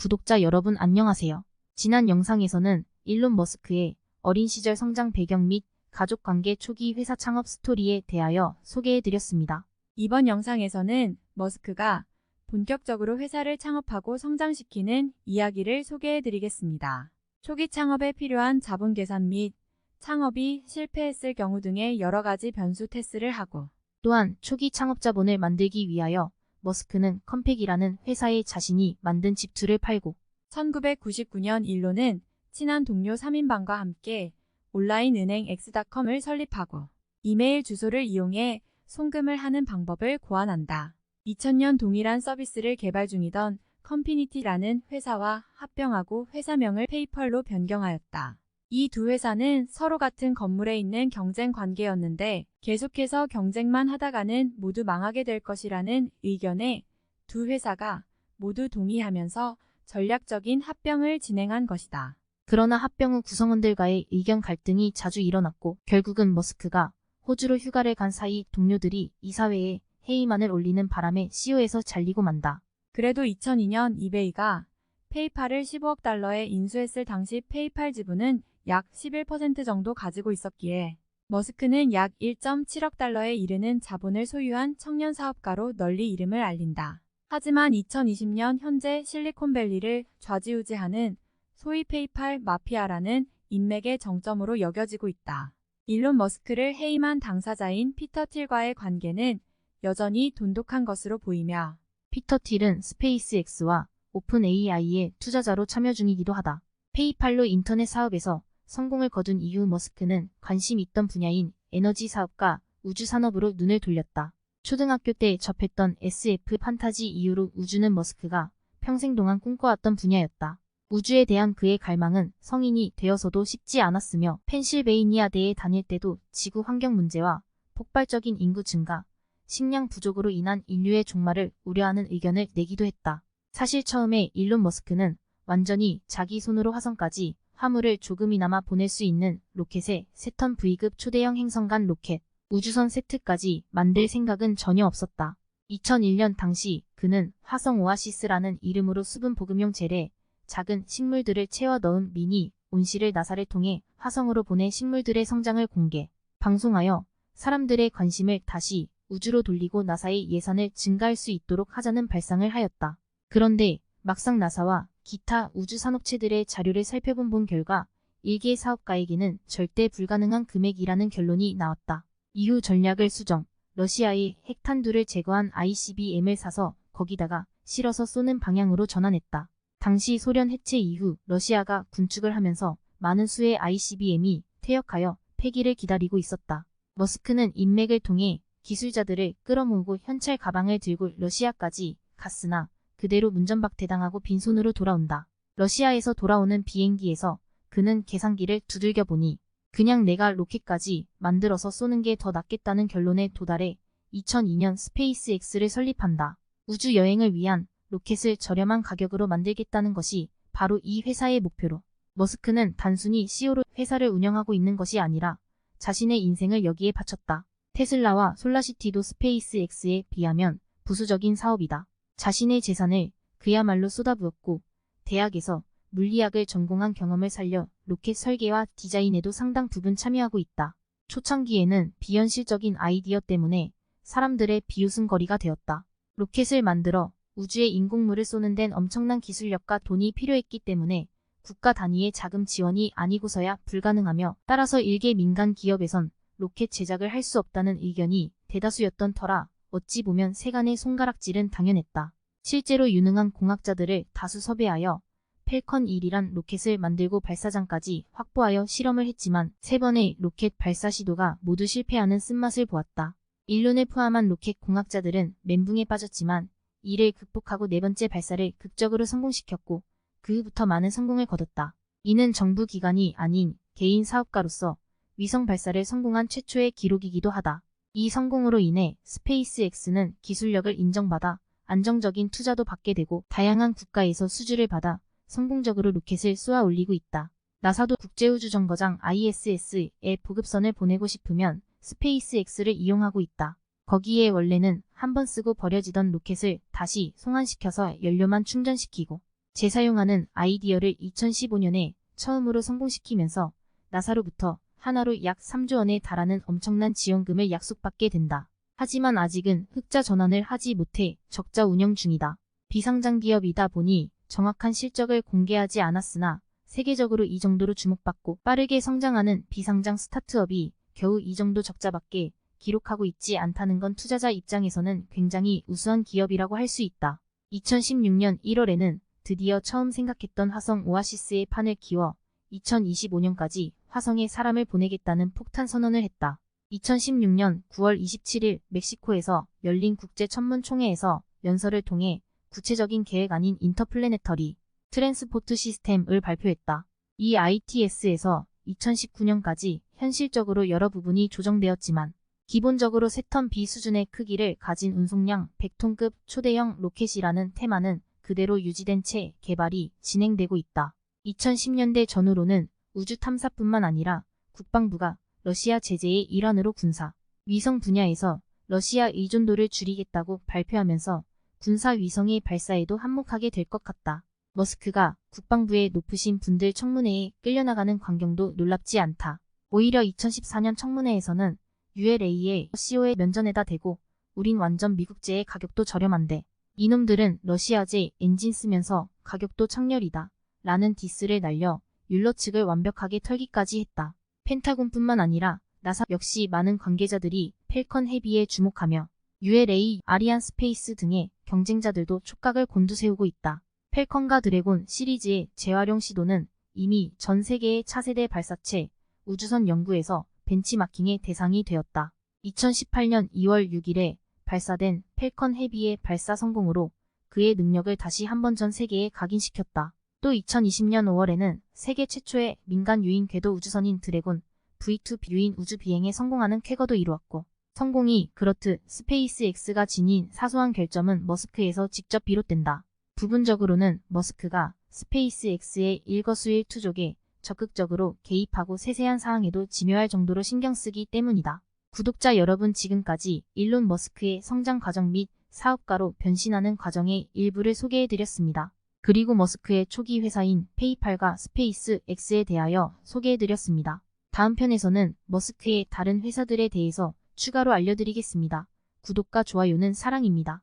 구독자 여러분 안녕하세요. 지난 영상에서는 일론 머스크의 어린 시절 성장 배경 및 가족 관계 초기 회사 창업 스토리에 대하여 소개해드렸습니다. 이번 영상에서는 머스크가 본격적으로 회사를 창업하고 성장시키는 이야기를 소개해드리겠습니다. 초기 창업에 필요한 자본 계산 및 창업이 실패했을 경우 등의 여러 가지 변수 테스트를 하고 또한 초기 창업 자본을 만들기 위하여 머스크는 컴팩이라는 회사에 자신이 만든 집투를 팔고 1999년 일로는 친한 동료 3인방과 함께 온라인 은행 X.com을 설립하고 이메일 주소를 이용해 송금을 하는 방법을 고안한다. 2000년 동일한 서비스를 개발 중이던 컴피니티라는 회사와 합병하고 회사명을 페이펄로 변경하였다. 이 두 회사는 서로 같은 건물에 있는 경쟁 관계였는데 계속해서 경쟁만 하다가는 모두 망하게 될 것이라는 의견에 두 회사가 모두 동의하면서 전략적인 합병을 진행한 것이다. 그러나 합병 후 구성원들과의 의견 갈등이 자주 일어났고 결국은 머스크가 호주로 휴가를 간 사이 동료들이 이사회에 회의만을 올리는 바람에 CEO에서 잘리고 만다. 그래도 2002년 이베이가 페이팔을 15억 달러에 인수했을 당시 페이팔 지분은 약 11% 정도 가지고 있었기에 머스크는 약 1.7억 달러에 이르는 자본을 소유한 청년 사업가로 널리 이름을 알린다. 하지만 2020년 현재 실리콘밸리를 좌지우지하는 소위 페이팔 마피아라는 인맥의 정점으로 여겨지고 있다. 일론 머스크를 해임한 당사자인 피터 틸과의 관계는 여전히 돈독한 것으로 보이며 피터 틸은 스페이스X와 오픈 AI의 투자자로 참여 중이기도 하다. 페이팔로 인터넷 사업에서 성공을 거둔 이후 머스크는 관심 있던 분야인 에너지 사업과 우주 산업으로 눈을 돌렸다. 초등학교 때 접했던 SF 판타지 이후로 우주는 머스크가 평생 동안 꿈꿔왔던 분야였다. 우주에 대한 그의 갈망은 성인이 되어서도 쉽지 않았으며 펜실베이니아대에 다닐 때도 지구 환경 문제와 폭발적인 인구 증가, 식량 부족으로 인한 인류의 종말을 우려하는 의견을 내기도 했다. 사실 처음에 일론 머스크는 완전히 자기 손으로 화성까지 화물을 조금이나마 보낼 수 있는 로켓의 세턴 V급 초대형 행성간 로켓, 우주선 세트까지 만들 생각은 전혀 없었다. 2001년 당시 그는 화성 오아시스라는 이름으로 수분 보급용 젤에 작은 식물들을 채워 넣은 미니 온실을 나사를 통해 화성으로 보내 식물들의 성장을 공개, 방송하여 사람들의 관심을 다시 우주로 돌리고 나사의 예산을 증가할 수 있도록 하자는 발상을 하였다. 그런데 막상 나사와 기타 우주 산업체들의 자료를 살펴본 본 결과 일개 사업가에게는 절대 불가능한 금액이라는 결론이 나왔다. 이후 전략을 수정, 러시아의 핵탄두를 제거한 ICBM을 사서 거기다가 실어서 쏘는 방향으로 전환했다. 당시 소련 해체 이후 러시아가 군축을 하면서 많은 수의 ICBM이 퇴역하여 폐기를 기다리고 있었다. 머스크는 인맥을 통해 기술자들을 끌어모으고 현찰 가방을 들고 러시아까지 갔으나 그대로 문전박대당하고 빈손으로 돌아온다. 러시아에서 돌아오는 비행기에서 그는 계산기를 두들겨 보니 그냥 내가 로켓까지 만들어서 쏘는 게 더 낫겠다는 결론에 도달해 2002년 스페이스X를 설립한다. 우주 여행을 위한 로켓을 저렴한 가격으로 만들겠다는 것이 바로 이 회사의 목표로. 머스크는 단순히 CEO로 회사를 운영하고 있는 것이 아니라 자신의 인생을 여기에 바쳤다. 테슬라와 솔라시티도 스페이스X에 비하면 부수적인 사업이다. 자신의 재산을 그야말로 쏟아부었고 대학에서 물리학을 전공한 경험을 살려 로켓 설계와 디자인에도 상당 부분 참여하고 있다. 초창기에는 비현실적인 아이디어 때문에 사람들의 비웃음거리가 되었다. 로켓을 만들어 우주에 인공물을 쏘는 데는 엄청난 기술력과 돈이 필요했기 때문에 국가 단위의 자금 지원이 아니고서야 불가능하며 따라서 일개 민간 기업에선 로켓 제작을 할 수 없다는 의견이 대다수였던 터라 어찌 보면 세간의 손가락질은 당연했다. 실제로 유능한 공학자들을 다수 섭외하여 펠컨 1이란 로켓을 만들고 발사장까지 확보하여 실험을 했지만 세 번의 로켓 발사 시도가 모두 실패하는 쓴맛을 보았다. 일론을 포함한 로켓 공학자들은 멘붕에 빠졌지만 이를 극복하고 네 번째 발사를 극적으로 성공시켰고 그 후부터 많은 성공을 거뒀다. 이는 정부 기관이 아닌 개인 사업가로서 위성 발사를 성공한 최초의 기록이기도 하다. 이 성공으로 인해 스페이스X는 기술력을 인정받아 안정적인 투자도 받게 되고 다양한 국가에서 수주를 받아 성공적으로 로켓을 쏘아 올리고 있다. 나사도 국제우주정거장 ISS에 보급선을 보내고 싶으면 스페이스X를 이용하고 있다. 거기에 원래는 한 번 쓰고 버려지던 로켓을 다시 송환시켜서 연료만 충전시키고 재사용하는 아이디어를 2015년에 처음으로 성공시키면서 나사로부터 하나로 약 3조 원에 달하는 엄청난 지원금을 약속받게 된다. 하지만 아직은 흑자 전환을 하지 못해 적자 운영 중이다. 비상장 기업이다 보니 정확한 실적을 공개하지 않았으나 세계적으로 이 정도로 주목받고 빠르게 성장하는 비상장 스타트업이 겨우 이 정도 적자밖에 기록하고 있지 않다는 건 투자자 입장에서는 굉장히 우수한 기업이라고 할 수 있다. 2016년 1월에는 드디어 처음 생각했던 화성 오아시스의 판을 키워 2025년까지 화성에 사람을 보내겠다는 폭탄 선언을 했다. 2016년 9월 27일 멕시코에서 열린 국제 천문총회에서 연설을 통해 구체적인 계획 아닌 인터플래네터리 트랜스포트 시스템을 발표했다. 이 ITS에서 2019년까지 현실적으로 여러 부분이 조정되었지만 기본적으로 세턴 B 수준의 크기를 가진 운송량 100톤급 초대형 로켓이라는 테마는 그대로 유지된 채 개발이 진행되고 있다. 2010년대 전후로는 우주 탐사뿐만 아니라 국방부가 러시아 제재의 일환으로 군사, 위성 분야에서 러시아 의존도를 줄이겠다고 발표하면서 군사 위성의 발사에도 한몫하게 될 것 같다. 머스크가 국방부의 높으신 분들 청문회에 끌려나가는 광경도 놀랍지 않다. 오히려 2014년 청문회에서는 ULA의 CO에 면전에다 대고 우린 완전 미국제의 가격도 저렴한데 이놈들은 러시아제 엔진 쓰면서 가격도 창렬이다. 라는 디스를 날려 율러 측을 완벽하게 털기까지 했다. 펜타곤뿐만 아니라 나사 역시 많은 관계자들이 펠컨 헤비에 주목하며 ULA, 아리안 스페이스 등의 경쟁자들도 촉각을 곤두세우고 있다. 펠컨과 드래곤 시리즈의 재활용 시도는 이미 전 세계의 차세대 발사체 우주선 연구에서 벤치마킹의 대상이 되었다. 2018년 2월 6일에 발사된 펠컨 헤비의 발사 성공으로 그의 능력을 다시 한 번 전 세계에 각인시켰다. 또 2020년 5월에는 세계 최초의 민간 유인 궤도 우주선인 드래곤 V2 유인 우주 비행에 성공하는 쾌거도 이루었고 성공이 그렇듯 스페이스X가 지닌 사소한 결점은 머스크에서 직접 비롯된다. 부분적으로는 머스크가 스페이스X의 일거수일투족에 적극적으로 개입하고 세세한 사항에도 지묘할 정도로 신경 쓰기 때문이다. 구독자 여러분 지금까지 일론 머스크의 성장 과정 및 사업가로 변신하는 과정의 일부를 소개해드렸습니다. 그리고 머스크의 초기 회사인 페이팔과 스페이스 X에 대하여 소개해드렸습니다. 다음 편에서는 머스크의 다른 회사들에 대해서 추가로 알려드리겠습니다. 구독과 좋아요는 사랑입니다.